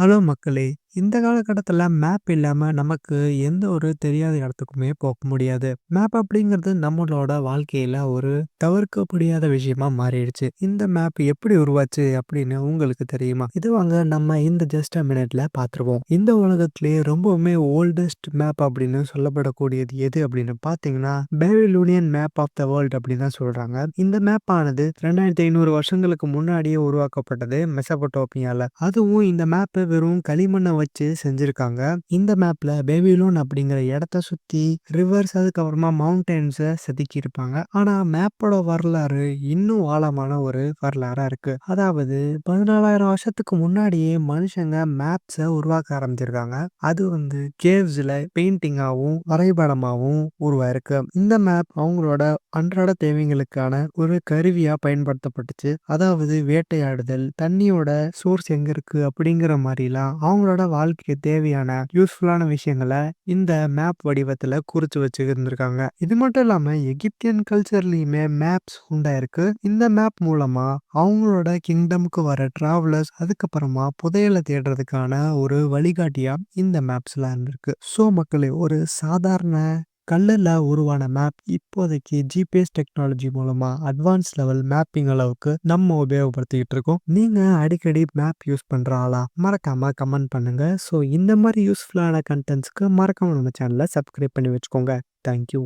Hello மக்களே! இந்த காலகட்டத்தில் மேப் இல்லாமல் நமக்கு எந்த ஒரு தெரியாத இடத்துக்குமே போக முடியாது. மேப் அப்படிங்கிறது நம்மளோட வாழ்க்கையில் ஒரு தவிர்க்க முடியாத விஷயமா மாறிடுச்சு. இந்த மேப் எப்படி உருவாச்சு அப்படின்னு உங்களுக்கு தெரியுமா? இது வாங்க நம்ம இந்த ஜஸ்ட் அ மினிட்ல பார்த்துருவோம். இந்த உலகத்திலேயே ரொம்பவுமே ஓல்டஸ்ட் மேப் அப்படின்னு சொல்லப்படக்கூடியது எது அப்படின்னு பார்த்தீங்கன்னா, Babylonian map of the world அப்படின்னு தான் சொல்றாங்க. இந்த மேப் ஆனது 2500 வருஷங்களுக்கு முன்னாடியே உருவாக்கப்பட்டது மெசபட்டோப்பியால அதுவும் இந்த மேப் வெறும் களிமண்ண வச்சு செஞ்சிருக்காங்க. இந்த மேப்ல பேபிலோன் அப்படிங்கிற இடத்த சுத்தி ரிவர்ஸ் அதுக்கப்புறமா மவுண்டன்ஸ செதுக்கியிருப்பாங்க. ஆனா மேப்போட வரலாறு இன்னும் ஆழமான ஒரு வரலாறா இருக்கு. அதாவது 14,000 வருஷத்துக்கு முன்னாடியே மனுஷங்க மேப்ஸ உருவாக்க ஆரம்பிச்சிருக்காங்க. அது வந்து கேவ்ஸ்ல பெயிண்டிங்காவும், வரைபடமாகவும் உருவாயிருக்கு. இந்த மேப் அவங்களோட அன்றாட தேவைகளுக்கான ஒரு கருவியா பயன்படுத்தப்பட்டுச்சு. அதாவது வேட்டையாடுதல், தண்ணியோட சோர்ஸ் எங்க இருக்கு அப்படிங்கிற மாதிரிலாம் அவங்களோட வாழ்க்கைக்கு தேவையான யூஸ்ஃபுல்லான விஷயங்கள இந்த மேப் வடிவத்துல குறிச்சு வச்சு இருந்திருக்காங்க. இது மட்டும் இல்லாம எகிப்தியன் கல்ச்சர்லயுமே மேப்ஸ் உண்டாயிருக்கு. இந்த மேப் மூலமா அவங்களோட கிங்டம்க்கு வர டிராவலர்ஸ் அதுக்கப்புறமா புதையலை தேடுறதுக்கான ஒரு வழிகாட்டியா இந்த மேப்ஸ்லாம் இருந்திருக்கு. ஸோ மக்களே ஒரு சாதாரண கல்லில் உருவான மேப் இப்போதைக்கு ஜிபிஎஸ் டெக்னாலஜி மூலமா அட்வான்ஸ் லெவல் மேப்பிங் அளவுக்கு நம்ம உபயோகப்படுத்திக்கிட்டு இருக்கோம். நீங்க அடிக்கடி மேப் யூஸ் பண்ணுற ஆளா? மறக்காம கமெண்ட் பண்ணுங்க. ஸோ இந்த மாதிரி யூஸ்ஃபுல்லான கன்டென்ட்ஸ்க்கு மறக்காம நம்ம சேனலை சப்ஸ்கிரைப் பண்ணி வச்சுக்கோங்க. Thank you.